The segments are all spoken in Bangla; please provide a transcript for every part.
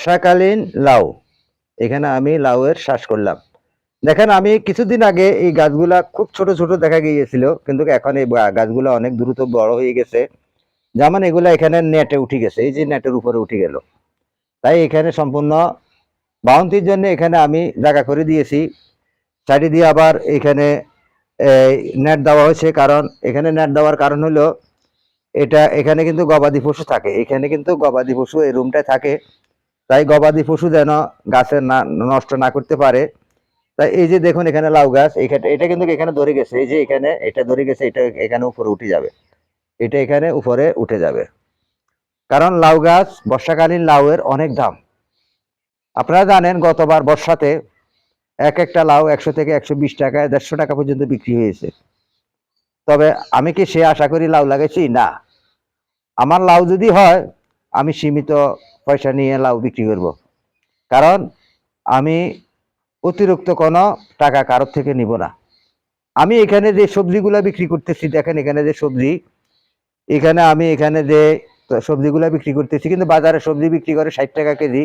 বর্ষাকালীন লাউ। এখানে আমি লাউয়ের শ্বাস করলাম। দেখেন, আমি কিছুদিন আগে এই গাছগুলা খুব ছোট ছোট দেখা গিয়েছিল, কিন্তু এখন এই গাছগুলো অনেক দ্রুত বড় হয়ে গেছে। যেমন এগুলা এখানে নেটে উঠে গেছে, এই যে নেটের উপরে উঠে গেল। তাই এখানে সম্পূর্ণ বাউন্তির জন্য এখানে আমি জায়গা করে দিয়েছি। সাইডে দিয়ে আবার এখানে নেট দেওয়া হয়েছে, কারণ এখানে নেট দেওয়ার কারণ হলো, এটা এখানে কিন্তু গবাদি পশু থাকে। এখানে কিন্তু গবাদি পশু এই রুমটায় থাকে। তাই গবাদি পশু যেন গাছের না, নষ্ট না করতে পারে। তাই এই যে দেখুন এখানে লাউ গাছ এখানে এটা কিন্তু এখানে ধরে গেছে, এই যে এখানে, এটা ধরে গেছে, এটা এখানে উপরে উঠে যাবে। এটা এখানে উপরে উঠে যাবে। কারণ লাউ গাছ বর্ষাকালীন লাউয়ের অনেক দাম। আপনারা জানেন, গতবার বর্ষাতে এক একটা লাউ একশো থেকে একশো বিশ টাকা, দেড়শো টাকা পর্যন্ত বিক্রি হয়েছে। তবে আমি কি সে আশা করি লাউ লাগাইছি? না। আমার লাউ যদি হয়, আমি সীমিত পয়সা নিয়ে লাউ বিক্রি করব। কারণ আমি অতিরিক্ত কোনো টাকা কারোর থেকে নিব না। আমি এখানে যে সবজিগুলা বিক্রি করতেছি, দেখেন এখানে যে সবজি, এখানে আমি এখানে যে সবজিগুলা বিক্রি করতেছি, কিন্তু বাজারে সবজি বিক্রি করে ষাট টাকা কেজি,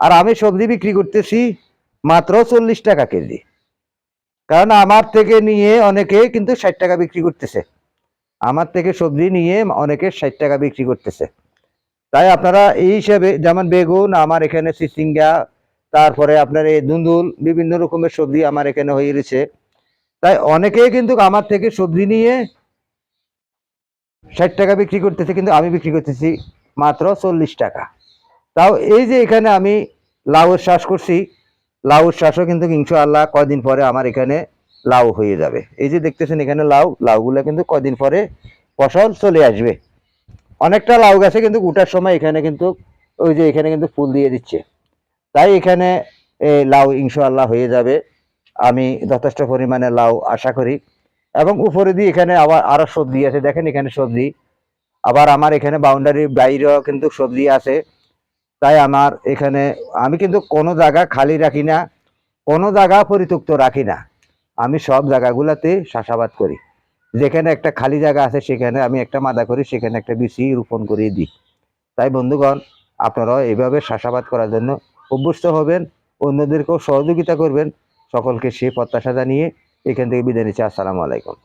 আর আমি সবজি বিক্রি করতেছি মাত্র চল্লিশ টাকা কেজি। কারণ আমার থেকে নিয়ে অনেকে কিন্তু ষাট টাকা বিক্রি করতেছে। আমার থেকে সবজি নিয়ে অনেকে ষাট টাকা বিক্রি করতেছে। তাই আপনারা এই হিসাবে যেমন বেগুন, আমার এখানে সিসিঙ্গা, তারপরে আপনার এই দুন্দুল, বিভিন্ন রকমের সবজি আমার এখানে হয়ে গেছে। তাই অনেকেই কিন্তু আমার থেকে সবজি নিয়ে ষাট টাকা বিক্রি করতেছে, কিন্তু আমি বিক্রি করতেছি মাত্র চল্লিশ টাকা। তাও এই যে এখানে আমি লাউয়ের চাষ করছি লাউর চাষও কিন্তু ইনশাআল্লাহ কয়দিন পরে আমার এখানে লাউ হয়ে যাবে। এই যে দেখতেছেন এখানে লাউ, লাউগুলো কিন্তু কয়দিন পরে ফসল চলে আসবে। অনেকটা লাউ গাছে কিন্তু উঠার সময় এখানে কিন্তু ওই যে এখানে কিন্তু ফুল দিয়ে দিচ্ছে। তাই এখানে এই লাউ ইনশাআল্লাহ হয়ে যাবে। আমি যথেষ্ট পরিমাণে লাউ আশা করি। এবং উপরে দিয়ে এখানে আবার আরও সবজি আছে। দেখেন এখানে সবজি। আবার আমার এখানে বাউন্ডারির বাইরেও কিন্তু সবজি আছে। তাই আমার এখানে আমি কিন্তু কোনো জায়গা খালি রাখি না, কোনো জায়গা পরিত্যক্ত রাখি না। আমি সব জায়গাগুলোতে চাষাবাদ করি। যেখানে একটা খালি জায়গা আছে, সেখানে আমি একটা মাদা করি, সেখানে একটা বিচি রোপণ করিয়ে দিই। তাই বন্ধুগণ, আপনারাও এভাবে চাষাবাদ করার জন্য অভ্যস্ত হবেন, অন্যদেরকেও সহযোগিতা করবেন। সকলকে সে প্রত্যাশা জানিয়ে এখান থেকে বিদায় নিচ্ছি। আসসালামু আলাইকুম।